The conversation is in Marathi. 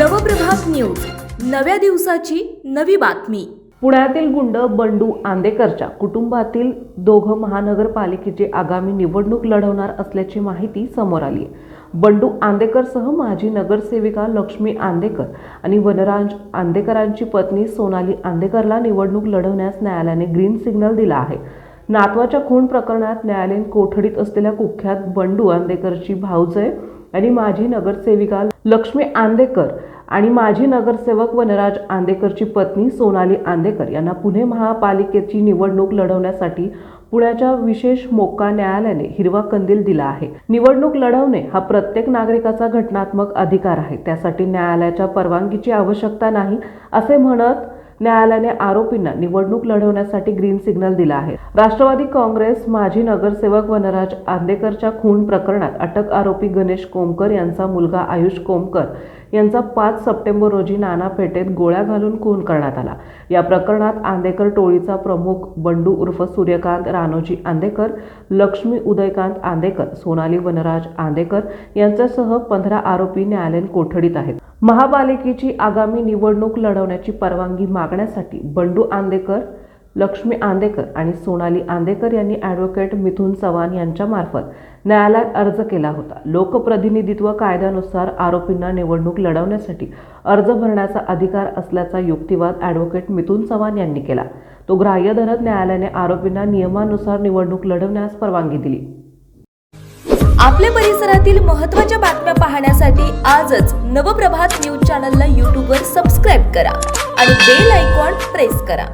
नव्या दिवसाची नवी बातमी. पुण्यातील गुंड बंडू आंदेकरच्या कुटुंबातील दोघं महानगरपालिकेची आगामी निवडणूक लढवणार असल्याची माहिती समोर आली आहे. बंडू आंदेकरसह माजी नगरसेविका लक्ष्मी आंदेकर आणि वनराज आंदेकरांची पत्नी सोनाली आंदेकरला निवडणूक लढवण्यास न्यायालयाने ग्रीन सिग्नल दिला आहे. नातवाच्या खून प्रकरणात न्यायालयीन कोठडीत असलेल्या कुख्यात बंडू आंदेकरची भाऊजय आणि माझी नगरसेविका लक्ष्मी आंदेकर आणि माजी नगरसेवक वनराज आंदेकरची पत्नी सोनाली आंदेकर यांना पुणे महापालिकेची निवडणूक लढवण्यासाठी पुण्याच्या विशेष मोक्का न्यायालयाने हिरवा कंदील दिला आहे. निवडणूक लढवणे हा प्रत्येक नागरिकाचा घटनात्मक अधिकार आहे. त्यासाठी न्यायालयाच्या परवानगीची आवश्यकता नाही असे म्हणत न्यायालयाने आरोपींना निवडणूक लढवण्यासाठी ग्रीन सिग्नल दिला आहे. राष्ट्रवादी काँग्रेस माजी नगरसेवक वनराज आंदेकरच्या खून प्रकरणात अटक आरोपी गणेश कोमकर यांचा मुलगा आयुष कोमकर यांचा पाच सप्टेंबर रोजी नाना पेठेत गोळ्या घालून खून करण्यात आला. या प्रकरणात आंदेकर टोळीचा प्रमुख बंडू उर्फ सूर्यकांत रानोजी आंदेकर लक्ष्मी उदयकांत आंदेकर सोनाली वनराज आंदेकर यांच्यासह पंधरा आरोपी न्यायालयीन कोठडीत आहेत. महापालिकेची आगामी निवडणूक लढवण्याची परवानगी मागण्यासाठी बंडू आंदेकर लक्ष्मी आंदेकर आणि सोनाली आंदेकर यांनी ॲडव्होकेट मिथुन चव्हाण यांच्यामार्फत न्यायालयात अर्ज केला होता. लोकप्रतिनिधित्व कायद्यानुसार आरोपींना निवडणूक लढवण्यासाठी अर्ज भरण्याचा अधिकार असल्याचा युक्तिवाद ॲडव्होकेट मिथुन चव्हाण यांनी केला. तो ग्राह्य धरत न्यायालयाने आरोपींना नियमानुसार निवडणूक लढवण्यास परवानगी दिली. आपल्या परिसरातील महत्त्वाच्या बातम्या पाहण्यासाठी आजच नवप्रभात न्यूज चॅनलला यूट्यूबवर सबस्क्राईब करा आणि बेल आयकॉन प्रेस करा.